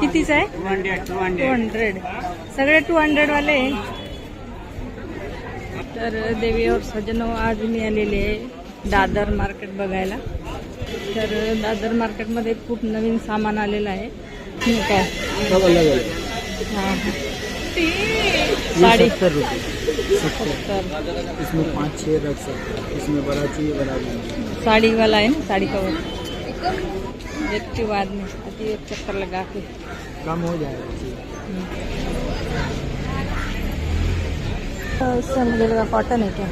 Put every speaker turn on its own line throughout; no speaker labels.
कितीच आहे? Two hundred सगळे two hundred वाले? आहे. तर देवी और सजनो आज मी आलेले आहे दादर मार्केट बघायला. तर दादर मार्केटमध्ये खूप नवीन सामान आलेलं आहे. हे काय? हां. साडी.
सत्तर इसमें पाँच छः रख सकते इसमें बड़ा चाहिए बड़ा भी
साड़ीवाला है ना? साड़ी कवर देखती हूँ बाद में आती है एक चक्कर लगा के
कम हो जाएगा
इससे मुझे लगा कॉटन है क्या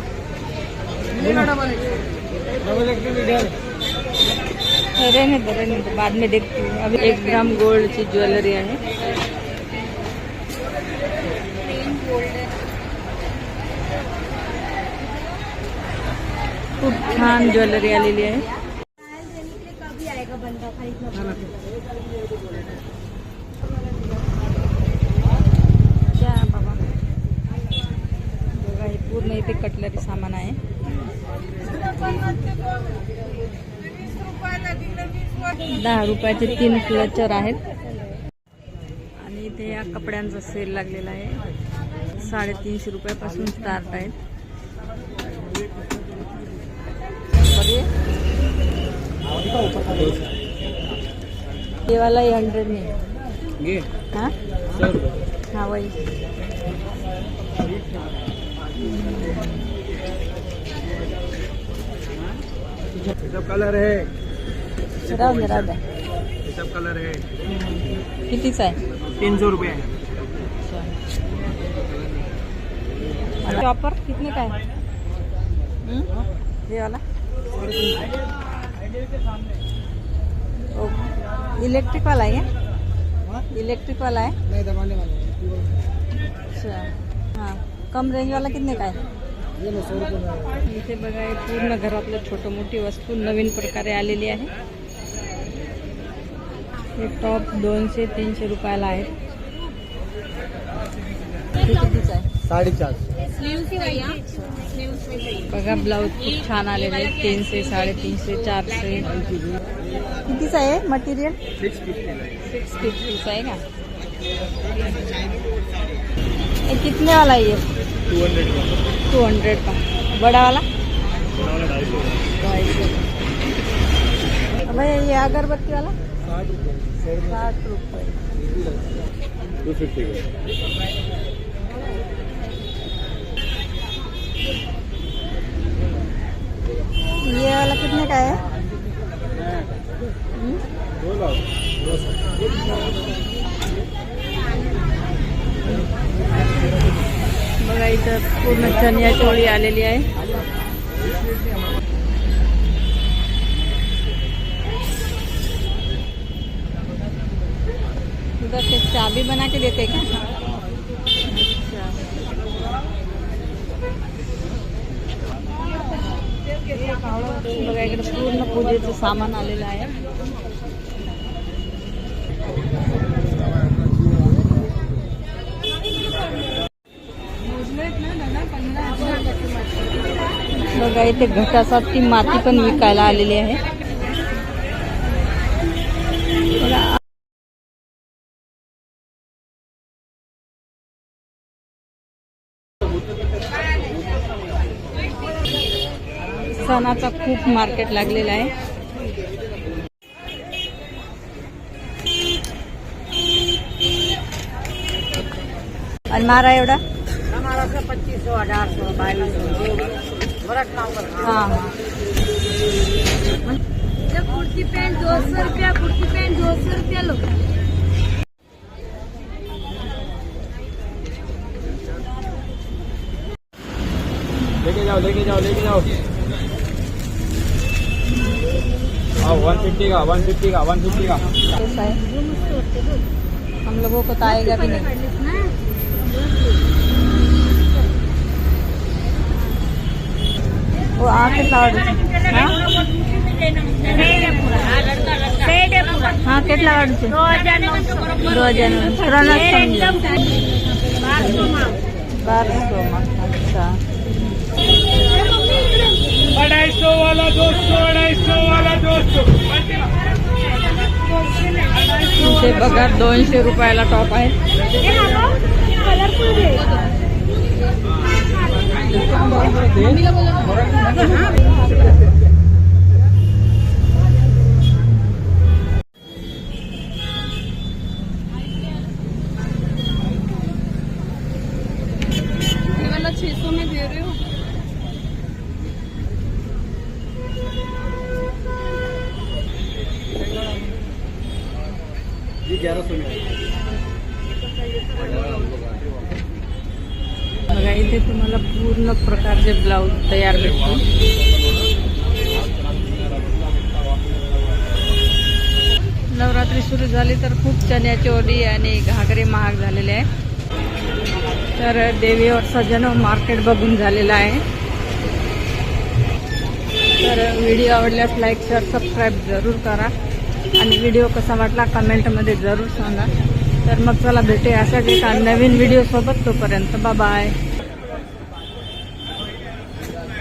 रहने दो रहने दो बाद में देखती हूँ अभी एक ग्राम गोल्ड की ज्वेलरी आहे. खूप छान ज्वेलरी आलेली आहे क्या बाबा बघा हे इथे कटलरी सामान आहे. दहा रुपयाचे तीन क्लचर आहेत. आणि इथे या कपड्यांचा सेल लागलेला आहे. साडेतीनशे रुपयापासून स्टार्ट आहेत. बघे. ये वाला ही हंड्रेड में है। वही.
सब कलर है। सब कलर है।
आहे
तीन सौ रुपये
चॉपर कितने का है? ये वाला? इलेक्ट्रिक वाला है? इलेक्ट्रिक वाला है
नहीं दबाने वाले
अच्छा. हाँ कम रेंज वाला कितने का है
ये ना सौ रुपये में
इथे बघा हे पूर्ण घरातलं छोटं मोठी वस्तू नवीन प्रकारे आलेली आहे. हे टॉप दोनशे तीनशे रुपयाला हे आहे?
साढ़े चार
बघा ब्लाऊज खूप छान आलेले आहेत. तीनशे साडेतीनशे चारशे. कितीच आहे मटेरियल?
सिक्स
फिफ्टीच आहे का? ये कितने वाला ये?
टू हंड्रेड का।
टू हंड्रेड का बड़ा वाला?
ढाई सौ
भैया ये अगरबत्ती वाला?
साठ रुपये
ये वाला कितने का है? इथं पूर्ण चनिया चोळी आलेली आहे. चाबी बना के? देते का बघा इकडे पूर्ण पूजेचं सामान आलेलं आहे. बघा इथे घटासाठी माती पण विकायला आलेली आहे. सणाचा खूप मार्केट लागलेला आहे. आणि मारा एवढा?
हमारा पच्चीस सौ हजार सौ बाईस सौ
हा हा।
जब कुर्ती पैंट दो सौ रुपया कुर्ती पैंट दो सौ रुपया लो।
लेके जाओ लेके जाओ लेके जाओ। वन फिफ्टी का वन फिफ्टी का वन फिफ्टी का।
हम लोगों को तो आएगा भी नहीं। वो आके लावड હા કેટલા વાળું છે દો હજાર ત્રણ જ સમજો બારસો માં અચ્છા
अढ़ाई सौ वाला दो सौ अढ़ाई सौ वाला दो सौ
इथे बघा दोनशे रुपयाला टॉप आहे छह सौ में दे रहे हो बघा इथे तुम्हाला पूर्ण प्रकारचे ब्लाऊज तयार भेटतो नवरात्री सुरू झाली तर खूप चण्याची ओली आणि घागरे महाग झालेले आहे. तर देवीवर सजन मार्केट बघून झालेलं आहे. तर व्हिडिओ आवडल्यास लाईक शेअर सबस्क्राईब जरूर करा. आणि व्हिडिओ कसा वाटला कमेंटमध्ये जरूर सांगा. तर मग चला भेटे अशाच एका नवीन व्हिडिओसोबत तोपर्यंत तोपर्यंत बाय